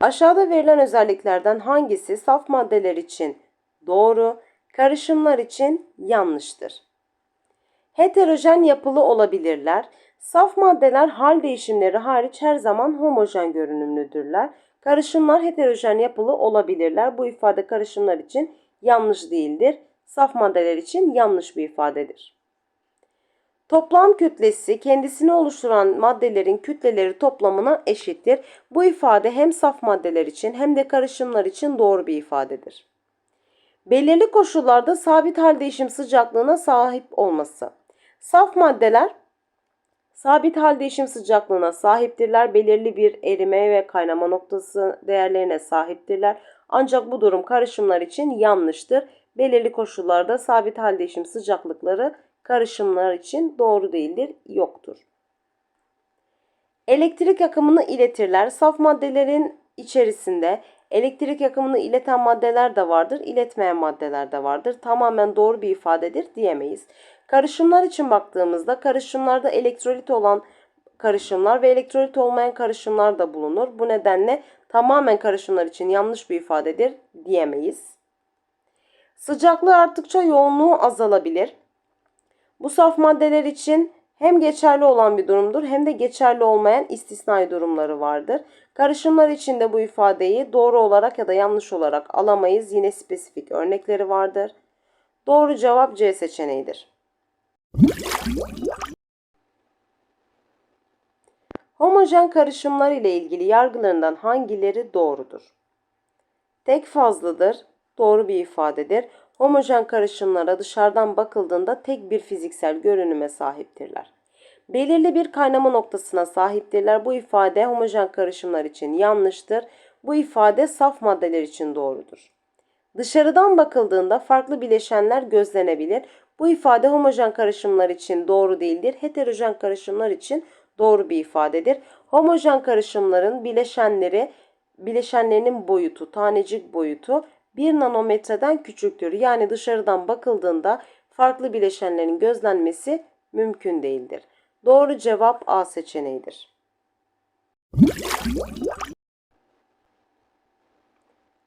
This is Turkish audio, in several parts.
Aşağıda verilen özelliklerden hangisi saf maddeler için doğru, karışımlar için yanlıştır? Heterojen yapılı olabilirler. Saf maddeler hal değişimleri hariç her zaman homojen görünümlüdürler. Karışımlar heterojen yapılı olabilirler. Bu ifade karışımlar için yanlış değildir. Saf maddeler için yanlış bir ifadedir. Toplam kütlesi kendisini oluşturan maddelerin kütleleri toplamına eşittir. Bu ifade hem saf maddeler için hem de karışımlar için doğru bir ifadedir. Belirli koşullarda sabit hal değişim sıcaklığına sahip olması. Saf maddeler sabit hal değişim sıcaklığına sahiptirler. Belirli bir erime ve kaynama noktası değerlerine sahiptirler. Ancak bu durum karışımlar için yanlıştır. Belirli koşullarda sabit hal değişim sıcaklıkları karışımlar için doğru değildir, yoktur. Elektrik akımını iletirler. Saf maddelerin içerisinde elektrik akımını ileten maddeler de vardır, iletmeyen maddeler de vardır. Tamamen doğru bir ifadedir diyemeyiz. Karışımlar için baktığımızda karışımlarda elektrolit olan karışımlar ve elektrolit olmayan karışımlar da bulunur. Bu nedenle tamamen karışımlar için yanlış bir ifadedir diyemeyiz. Sıcaklığı arttıkça yoğunluğu azalabilir. Bu saf maddeler için hem geçerli olan bir durumdur hem de geçerli olmayan istisnai durumları vardır. Karışımlar için de bu ifadeyi doğru olarak ya da yanlış olarak alamayız. Yine spesifik örnekleri vardır. Doğru cevap C seçeneğidir. Homojen karışımlar ile ilgili yargılarından hangileri doğrudur? Tek fazladır, doğru bir ifadedir. Homojen karışımlara dışarıdan bakıldığında tek bir fiziksel görünüme sahiptirler. Belirli bir kaynama noktasına sahiptirler. Bu ifade homojen karışımlar için yanlıştır. Bu ifade saf maddeler için doğrudur. Dışarıdan bakıldığında farklı bileşenler gözlenebilir. Bu ifade homojen karışımlar için doğru değildir. Heterojen karışımlar için doğru bir ifadedir. Homojen karışımların bileşenleri bileşenlerinin boyutu, tanecik boyutu 1 nanometreden küçüktür. Yani dışarıdan bakıldığında farklı bileşenlerin gözlenmesi mümkün değildir. Doğru cevap A seçeneğidir.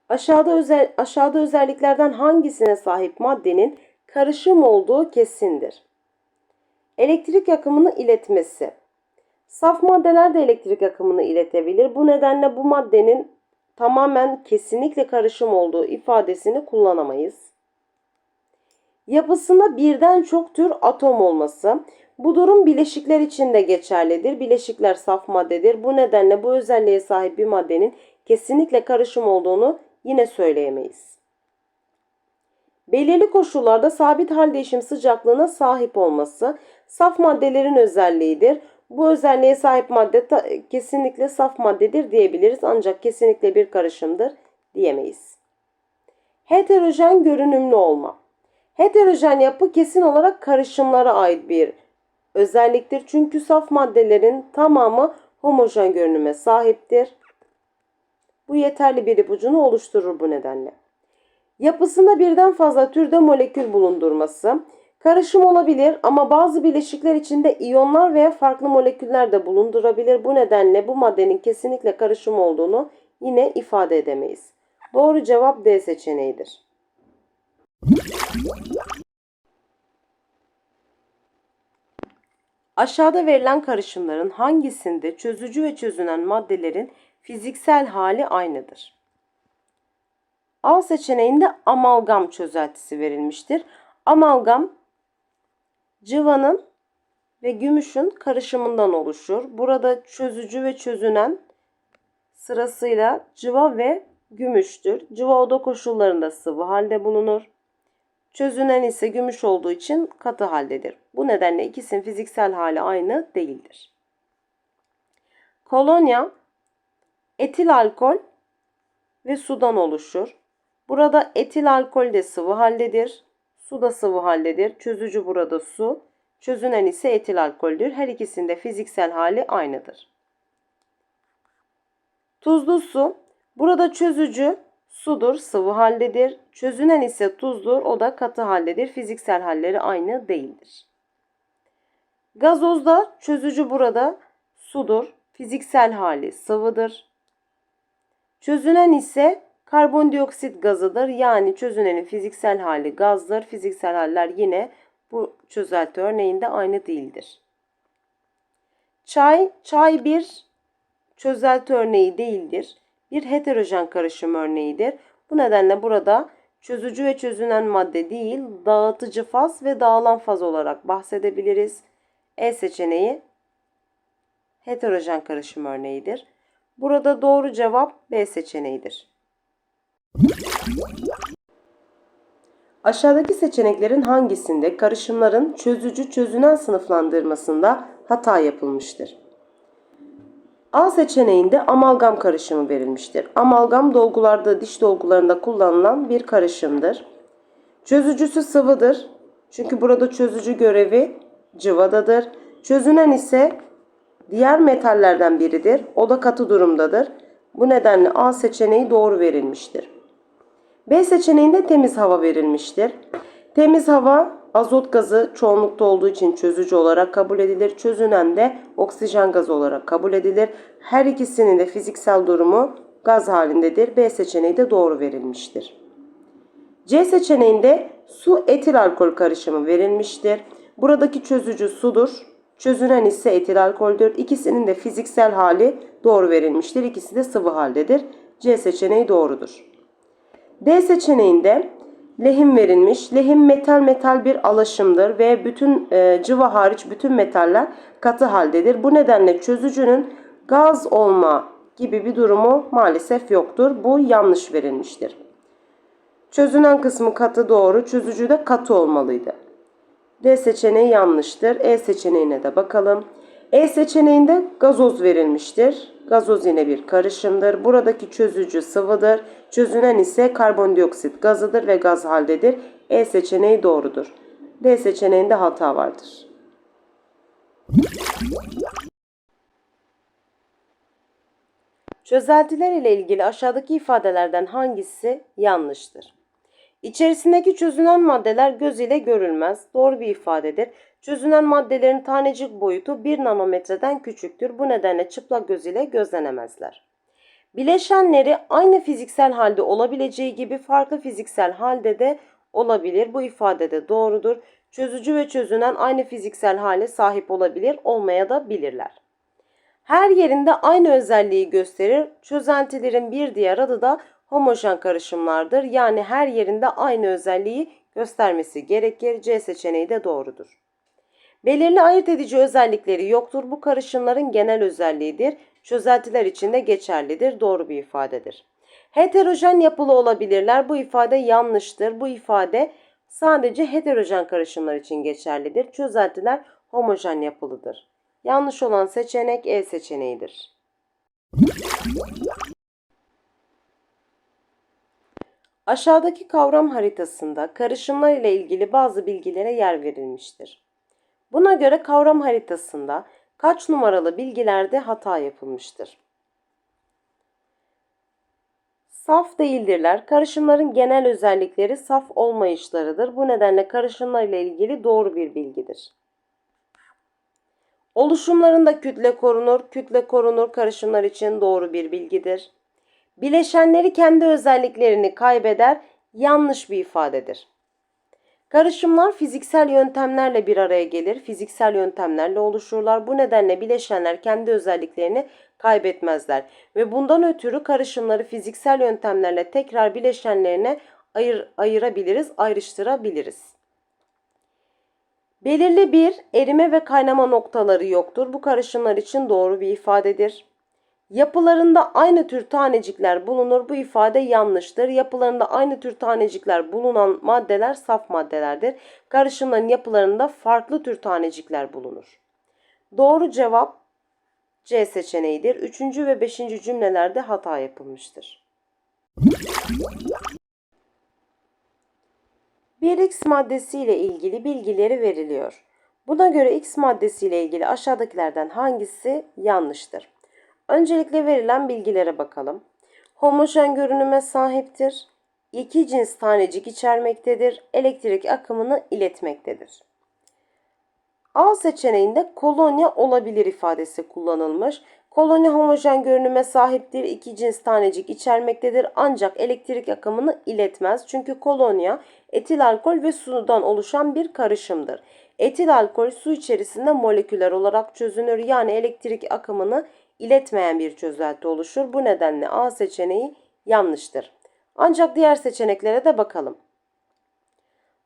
Aşağıda, özel, aşağıda özelliklerden hangisine sahip maddenin karışım olduğu kesindir. Elektrik akımını iletmesi. Saf maddeler de elektrik akımını iletebilir. Bu nedenle bu maddenin tamamen kesinlikle karışım olduğu ifadesini kullanamayız. Yapısında birden çok tür atom olması. Bu durum bileşikler için de geçerlidir. Bileşikler saf maddedir. Bu nedenle bu özelliğe sahip bir maddenin kesinlikle karışım olduğunu yine söyleyemeyiz. Belirli koşullarda sabit hal değişim sıcaklığına sahip olması saf maddelerin özelliğidir. Bu özelliğe sahip madde kesinlikle saf maddedir diyebiliriz ancak kesinlikle bir karışımdır diyemeyiz. Heterojen görünümlü olma. Heterojen yapı kesin olarak karışımlara ait bir özelliktir. Çünkü saf maddelerin tamamı homojen görünüme sahiptir. Bu yeterli bir ipucunu oluşturur bu nedenle. Yapısında birden fazla türde molekül bulundurması. Karışım olabilir ama bazı bileşikler içinde iyonlar veya farklı moleküller de bulundurabilir. Bu nedenle bu maddenin kesinlikle karışım olduğunu yine ifade edemeyiz. Doğru cevap D seçeneğidir. Aşağıda verilen karışımların hangisinde çözücü ve çözünen maddelerin fiziksel hali aynıdır? A seçeneğinde amalgam çözeltisi verilmiştir. Amalgam cıvanın ve gümüşün karışımından oluşur. Burada çözücü ve çözünen sırasıyla cıva ve gümüştür. Cıva oda koşullarında sıvı halde bulunur. Çözünen ise gümüş olduğu için katı haldedir. Bu nedenle ikisinin fiziksel hali aynı değildir. Kolonya etil alkol ve sudan oluşur. Burada etil alkol de sıvı haldedir. Su da sıvı haldedir. Çözücü burada su. Çözünen ise etil alkoldür. Her ikisinde fiziksel hali aynıdır. Tuzlu su. Burada çözücü sudur, sıvı haldedir. Çözünen ise tuzdur, o da katı haldedir. Fiziksel halleri aynı değildir. Gazozda çözücü burada sudur. Fiziksel hali sıvıdır. Çözünen ise karbondioksit gazıdır. Yani çözünenin fiziksel hali gazdır. Fiziksel haller yine bu çözelti örneğinde aynı değildir. Çay, çay bir çözelti örneği değildir. Bir heterojen karışım örneğidir. Bu nedenle burada çözücü ve çözünen madde değil, dağıtıcı faz ve dağılan faz olarak bahsedebiliriz. E seçeneği heterojen karışım örneğidir. Burada doğru cevap B seçeneğidir. Aşağıdaki seçeneklerin hangisinde karışımların çözücü çözünen sınıflandırmasında hata yapılmıştır? A seçeneğinde amalgam karışımı verilmiştir. Amalgam dolgularda, diş dolgularında kullanılan bir karışımdır. Çözücüsü sıvıdır. Çünkü burada çözücü görevi cıvadadır. Çözünen ise diğer metallerden biridir. O da katı durumdadır. Bu nedenle A seçeneği doğru verilmiştir. B seçeneğinde temiz hava verilmiştir. Temiz hava azot gazı çoğunlukta olduğu için çözücü olarak kabul edilir. Çözünen de oksijen gazı olarak kabul edilir. Her ikisinin de fiziksel durumu gaz halindedir. B seçeneği de doğru verilmiştir. C seçeneğinde su etil alkol karışımı verilmiştir. Buradaki çözücü sudur. Çözünen ise etil alkoldür. İkisinin de fiziksel hali doğru verilmiştir. İkisi de sıvı haldedir. C seçeneği doğrudur. D seçeneğinde lehim verilmiş. Lehim metal metal bir alaşımdır ve bütün e, cıva hariç bütün metaller katı haldedir. Bu nedenle çözücünün gaz olma gibi bir durumu maalesef yoktur. Bu yanlış verilmiştir. Çözünen kısmı katı doğru, çözücü de katı olmalıydı. D seçeneği yanlıştır. E seçeneğine de bakalım. E seçeneğinde gazoz verilmiştir. Gazoz yine bir karışımdır. Buradaki çözücü sıvıdır. Çözünen ise karbondioksit gazıdır ve gaz haldedir. E seçeneği doğrudur. D seçeneğinde hata vardır. Çözeltiler ile ilgili aşağıdaki ifadelerden hangisi yanlıştır? İçerisindeki çözünen maddeler göz ile görülmez. Doğru bir ifadedir. Çözünen maddelerin tanecik boyutu 1 nanometreden küçüktür. Bu nedenle çıplak göz ile gözlenemezler. Bileşenleri aynı fiziksel halde olabileceği gibi farklı fiziksel halde de olabilir. Bu ifade de doğrudur. Çözücü ve çözünen aynı fiziksel hale sahip olabilir, olmaya da bilirler. Her yerinde aynı özelliği gösterir. Çözentilerin bir diğer adı da homojen karışımlardır. Yani her yerinde aynı özelliği göstermesi gerekir. C seçeneği de doğrudur. Belirli ayırt edici özellikleri yoktur. Bu karışımların genel özelliğidir. Çözeltiler için de geçerlidir. Doğru bir ifadedir. Heterojen yapılı olabilirler. Bu ifade yanlıştır. Bu ifade sadece heterojen karışımlar için geçerlidir. Çözeltiler homojen yapılıdır. Yanlış olan seçenek E seçeneğidir. Aşağıdaki kavram haritasında karışımlar ile ilgili bazı bilgilere yer verilmiştir. Buna göre kavram haritasında kaç numaralı bilgilerde hata yapılmıştır? Saf değildirler. Karışımların genel özellikleri saf olmayışlarıdır. Bu nedenle karışımlar ile ilgili doğru bir bilgidir. Oluşumlarında kütle korunur. Kütle korunur karışımlar için doğru bir bilgidir. Bileşenleri kendi özelliklerini kaybeder. Yanlış bir ifadedir. Karışımlar fiziksel yöntemlerle bir araya gelir. Fiziksel yöntemlerle oluşurlar. Bu nedenle bileşenler kendi özelliklerini kaybetmezler. Ve bundan ötürü karışımları fiziksel yöntemlerle tekrar bileşenlerine ayır, ayırabiliriz, ayrıştırabiliriz. Belirli bir erime ve kaynama noktaları yoktur. Bu karışımlar için doğru bir ifadedir. Yapılarında aynı tür tanecikler bulunur. Bu ifade yanlıştır. Yapılarında aynı tür tanecikler bulunan maddeler saf maddelerdir. Karışımların yapılarında farklı tür tanecikler bulunur. Doğru cevap C seçeneğidir. Üçüncü ve beşinci cümlelerde hata yapılmıştır. Bir X maddesi ile ilgili bilgileri veriliyor. Buna göre X maddesi ile ilgili aşağıdakilerden hangisi yanlıştır? Öncelikle verilen bilgilere bakalım. Homojen görünüme sahiptir. İki cins tanecik içermektedir. Elektrik akımını iletmektedir. A seçeneğinde kolonya olabilir ifadesi kullanılmış. Kolonya homojen görünüme sahiptir. iki cins tanecik içermektedir ancak elektrik akımını iletmez. Çünkü kolonya etil alkol ve sudan oluşan bir karışımdır. Etil alkol su içerisinde moleküler olarak çözünür yani elektrik akımını iletmeyen bir çözelti oluşur. Bu nedenle A seçeneği yanlıştır. Ancak diğer seçeneklere de bakalım.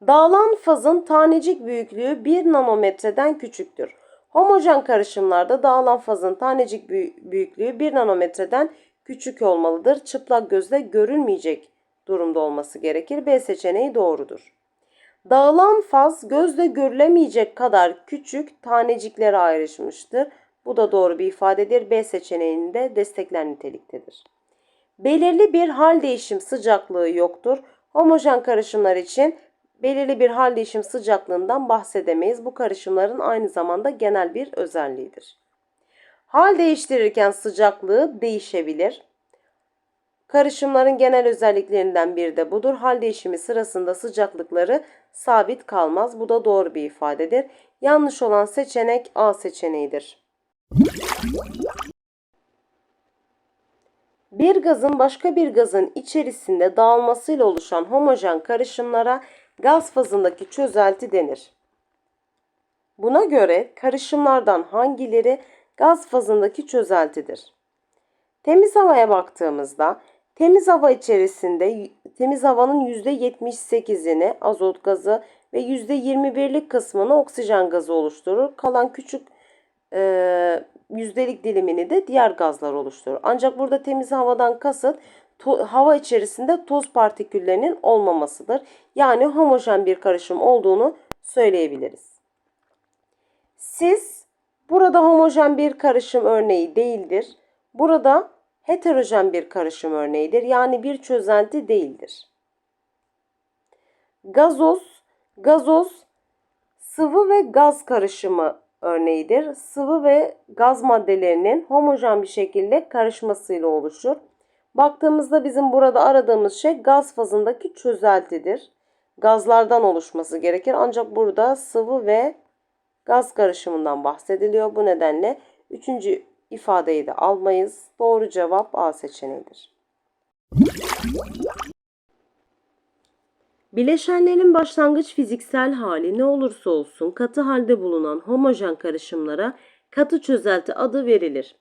Dağılan fazın tanecik büyüklüğü 1 nanometreden küçüktür. Homojen karışımlarda dağılan fazın tanecik büyü- büyüklüğü 1 nanometreden küçük olmalıdır. Çıplak gözle görülmeyecek durumda olması gerekir. B seçeneği doğrudur. Dağılan faz gözle görülemeyecek kadar küçük taneciklere ayrışmıştır. Bu da doğru bir ifadedir. B seçeneğinde destekler niteliktedir. Belirli bir hal değişim sıcaklığı yoktur. Homojen karışımlar için belirli bir hal değişim sıcaklığından bahsedemeyiz. Bu karışımların aynı zamanda genel bir özelliğidir. Hal değiştirirken sıcaklığı değişebilir. Karışımların genel özelliklerinden biri de budur. Hal değişimi sırasında sıcaklıkları sabit kalmaz. Bu da doğru bir ifadedir. Yanlış olan seçenek A seçeneğidir. Bir gazın başka bir gazın içerisinde dağılmasıyla oluşan homojen karışımlara gaz fazındaki çözelti denir. Buna göre karışımlardan hangileri gaz fazındaki çözeltidir? Temiz havaya baktığımızda temiz hava içerisinde temiz havanın %78'ini azot gazı ve %21'lik kısmını oksijen gazı oluşturur. Kalan küçük e, yüzdelik dilimini de diğer gazlar oluşturur. Ancak burada temiz havadan kasıt to- hava içerisinde toz partiküllerinin olmamasıdır. Yani homojen bir karışım olduğunu söyleyebiliriz. Sis burada homojen bir karışım örneği değildir. Burada heterojen bir karışım örneğidir. Yani bir çözelti değildir. Gazoz, gazoz sıvı ve gaz karışımı örneğidir. Sıvı ve gaz maddelerinin homojen bir şekilde karışmasıyla oluşur. Baktığımızda bizim burada aradığımız şey gaz fazındaki çözeltidir. Gazlardan oluşması gerekir. Ancak burada sıvı ve gaz karışımından bahsediliyor. Bu nedenle üçüncü ifadeyi de almayız. Doğru cevap A seçeneğidir. Bileşenlerin başlangıç fiziksel hali ne olursa olsun katı halde bulunan homojen karışımlara katı çözelti adı verilir.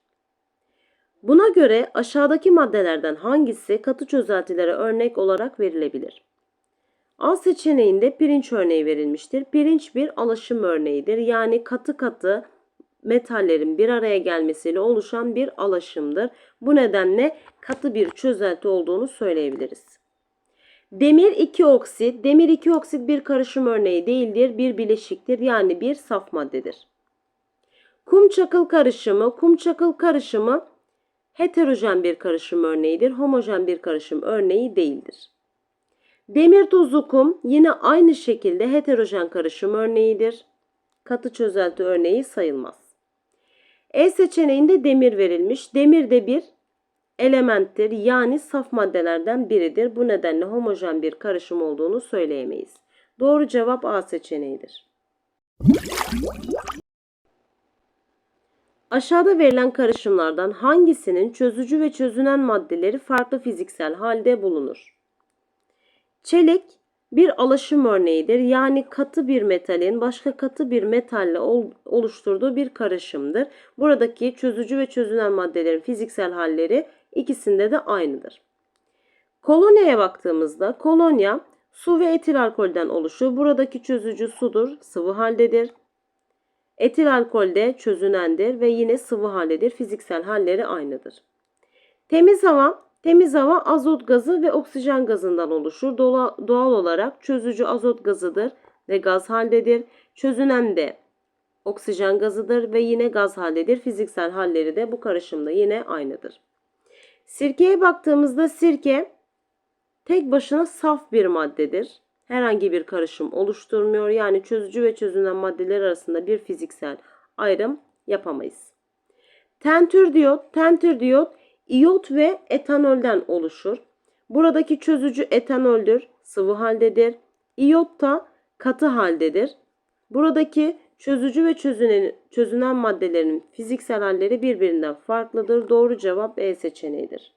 Buna göre aşağıdaki maddelerden hangisi katı çözeltilere örnek olarak verilebilir? A seçeneğinde pirinç örneği verilmiştir. Pirinç bir alaşım örneğidir. Yani katı katı metallerin bir araya gelmesiyle oluşan bir alaşımdır. Bu nedenle katı bir çözelti olduğunu söyleyebiliriz. Demir 2 oksit, demir 2 oksit bir karışım örneği değildir, bir bileşiktir yani bir saf maddedir. Kum çakıl karışımı, kum çakıl karışımı heterojen bir karışım örneğidir, homojen bir karışım örneği değildir. Demir tuzu kum yine aynı şekilde heterojen karışım örneğidir. Katı çözelti örneği sayılmaz. E seçeneğinde demir verilmiş. Demir de bir elementtir yani saf maddelerden biridir. Bu nedenle homojen bir karışım olduğunu söyleyemeyiz. Doğru cevap A seçeneğidir. Aşağıda verilen karışımlardan hangisinin çözücü ve çözünen maddeleri farklı fiziksel halde bulunur? Çelik bir alaşım örneğidir. Yani katı bir metalin başka katı bir metalle ol- oluşturduğu bir karışımdır. Buradaki çözücü ve çözünen maddelerin fiziksel halleri ikisinde de aynıdır. Kolonyaya baktığımızda kolonya su ve etil alkolden oluşur. Buradaki çözücü sudur, sıvı haldedir. Etil alkol de çözünendir ve yine sıvı haldedir. Fiziksel halleri aynıdır. Temiz hava, temiz hava azot gazı ve oksijen gazından oluşur. Doğal olarak çözücü azot gazıdır ve gaz haldedir. Çözünen de oksijen gazıdır ve yine gaz haldedir. Fiziksel halleri de bu karışımda yine aynıdır. Sirkeye baktığımızda sirke tek başına saf bir maddedir. Herhangi bir karışım oluşturmuyor. Yani çözücü ve çözünen maddeler arasında bir fiziksel ayrım yapamayız. Tentür diyot, tentür diyot iyot ve etanolden oluşur. Buradaki çözücü etanoldür, sıvı haldedir. İyot da katı haldedir. Buradaki Çözücü ve çözünen, çözünen maddelerin fiziksel halleri birbirinden farklıdır. Doğru cevap E seçeneğidir.